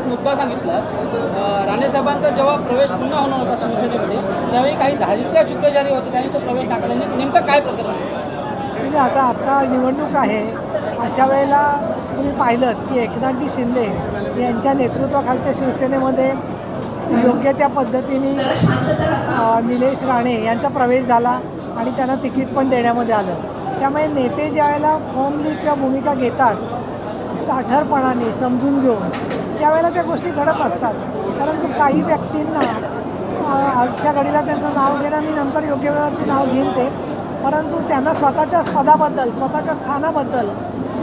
एक मुद्दा सांगितला. राणेसाहेबांचा जेव्हा प्रवेश पुन्हा होणार होता शिवसेनेमध्ये त्यावेळी काही धारित्य शुक्रचारी होते त्यांनी तो प्रवेश टाकला नेमकं काय प्रकरण म्हणजे आता आता निवडणूक आहे. अशा वेळेला तुम्ही पाहिलं की एकनाथजी शिंदे यांच्या नेतृत्वाखालच्या शिवसेनेमध्ये योग्य त्या पद्धतीने निलेश राणे यांचा प्रवेश झाला आणि त्यांना तिकीट पण देण्यामध्ये आलं. त्यामुळे नेते ज्या वेळेला फर्मली किंवा भूमिका घेतात ताठरपणाने समजून घेऊन त्यावेळेला त्या गोष्टी घडत असतात. परंतु काही व्यक्तींना आजच्या घडीला त्यांचं नाव घेणं मी नंतर योग्य वेळेवरती नाव घेईन ते परंतु त्यांना स्वतःच्या पदाबद्दल स्वतःच्या स्थानाबद्दल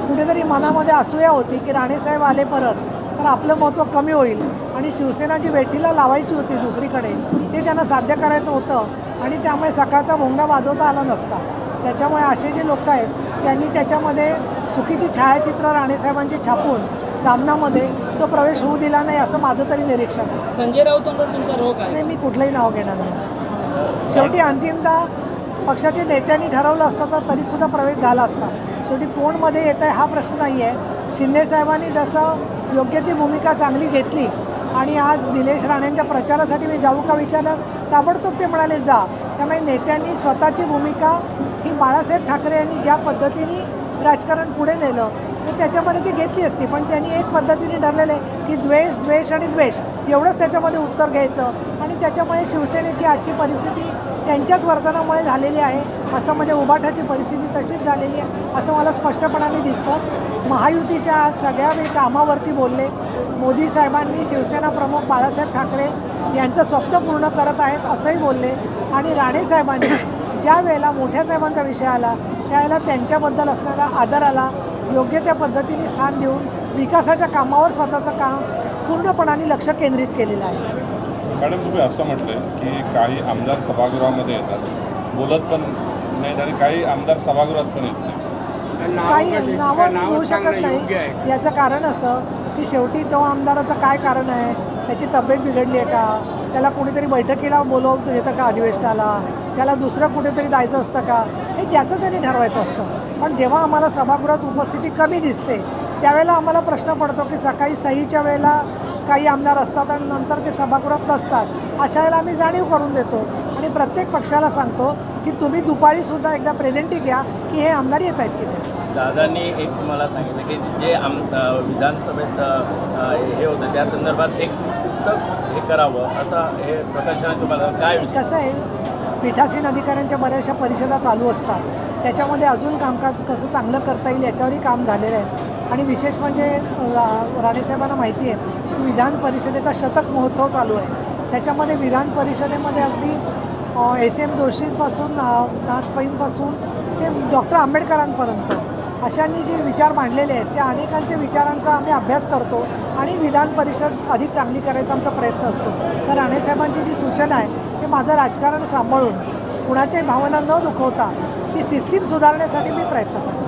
कुठेतरी मनामध्ये असूया होती की राणेसाहेब आले परत तर आपलं महत्त्व कमी होईल. आणि शिवसेना जी वेठीला लावायची होती दुसरीकडे ते त्यांना साध्य करायचं होतं आणि त्यामुळे सकाळचा भोंगा वाजवता आला नसता. त्याच्यामुळे असे जे लोक आहेत त्यांनी त्याच्यामध्ये चुकीची छायाचित्र राणेसाहेबांची छापून सामनामध्ये तो प्रवेश होऊ दिला नाही असं माझं तरी निरीक्षण आहे. संजय राऊतांवर तुमचा रोग आहे. नाही मी कुठलंही नाव घेणार नाही. शेवटी अंतिमतः पक्षाच्या नेत्यांनी ठरवलं असतं तर तरीसुद्धा प्रवेश झाला असता. शेवटी कोणमध्ये येत आहे हा प्रश्न नाही आहे. शिंदे साहेबांनी जसं योग्य ती भूमिका चांगली घेतली आणि आज निलेश राणेंच्या प्रचारासाठी मी जाऊ का विचारलं ताबडतोब ते म्हणाले जा. त्यामुळे नेत्यांनी स्वतःची भूमिका ही बाळासाहेब ठाकरे यांनी ज्या पद्धतीने राजकारण पुढे नेलं तर त्याच्यामध्ये ती घेतली असती. पण त्यांनी एक पद्धतीने ठरलेलं आहे की द्वेष द्वेष आणि द्वेष एवढंच त्याच्यामध्ये उत्तर घ्यायचं. आणि त्याच्यामुळे शिवसेनेची आजची परिस्थिती त्यांच्याच वर्तनामुळे झालेली आहे. असं म्हणजे उभाठाची परिस्थिती तशीच झालेली आहे असं मला स्पष्टपणाने दिसतं. महायुतीच्या आज सगळ्या वेळी कामावरती बोलले. मोदी साहेबांनी शिवसेना प्रमुख बाळासाहेब ठाकरे यांचं स्वप्न पूर्ण करत आहेत असंही बोलले. आणि राणे साहेबांनी ज्या वेळेला मोठ्या साहेबांचा विषय आला त्यावेळेला त्यांच्याबद्दल असणारा आदराला योग्य त्या पद्धतीने स्थान देऊन विकासाच्या कामावर स्वतःचं काम पूर्णपणाने लक्ष केंद्रित केलेलं आहे. मॅडम तुम्ही असं म्हटलंय की काही आमदार सभागृहामध्ये येतात. बोलत पण नाहीत आणि काही आमदार सभागृहात पण येत नाही काही नावं मी घेऊ शकत नाही. याचं कारण असं की शेवटी तो आमदाराचं काय कारण आहे? त्याची तब्येत बिघडली आहे का? त्याला कुणीतरी बैठकीला बोलवतो येतं का अधिवेशनाला? त्याला दुसरं कुठेतरी जायचं असतं का? हे ज्याचं त्यांनी ठरवायचं असतं. पण जेव्हा आम्हाला सभागृहात उपस्थिती कमी दिसते त्यावेळेला आम्हाला प्रश्न पडतो की सकाळी सहीच्या वेळेला काही आमदार असतात आणि नंतर ते सभागृहात नसतात. अशा वेळेला आम्ही जाणीव करून देतो. आणि प्रत्येक पक्षाला सांगतो की तुम्ही दुपारीसुद्धा एकदा प्रेझेंटी घ्या की हे आमदार येत आहेत की नाही. दादांनी एक तुम्हाला सांगितलं की जे आम विधानसभेत हे होतं त्या संदर्भात एक पुस्तक हे करावं असं हे प्रकाशनाने तुम्हाला काय कसं आहे पीठासीन अधिकाऱ्यांच्या बऱ्याचशा परिषदा चालू असतात. त्याच्यामध्ये अजून कामकाज कसं चांगलं करता येईल याच्यावरही काम झालेलं आहे. आणि विशेष म्हणजे रा- राणेसाहेबांना माहिती आहे की विधान परिषदेचा शतक महोत्सव चालू आहे. त्याच्यामध्ये विधान परिषदेमध्ये अगदी एस एम जोशींपासून ना- नाथपैंपासून ते डॉक्टर आंबेडकरांपर्यंत अशांनी जे विचार मांडलेले आहेत त्या अनेकांचे विचारांचा आम्ही अभ्यास करतो आणि विधान परिषद अधिक चांगली करायचा आमचा प्रयत्न असतो. तर राणेसाहेबांची जी सूचना आहे ते माझं राजकारण सांभाळून कुणाच्याही भावना न दुखवता ती सिस्टीम सुधारण्यासाठी मी प्रयत्न करतो.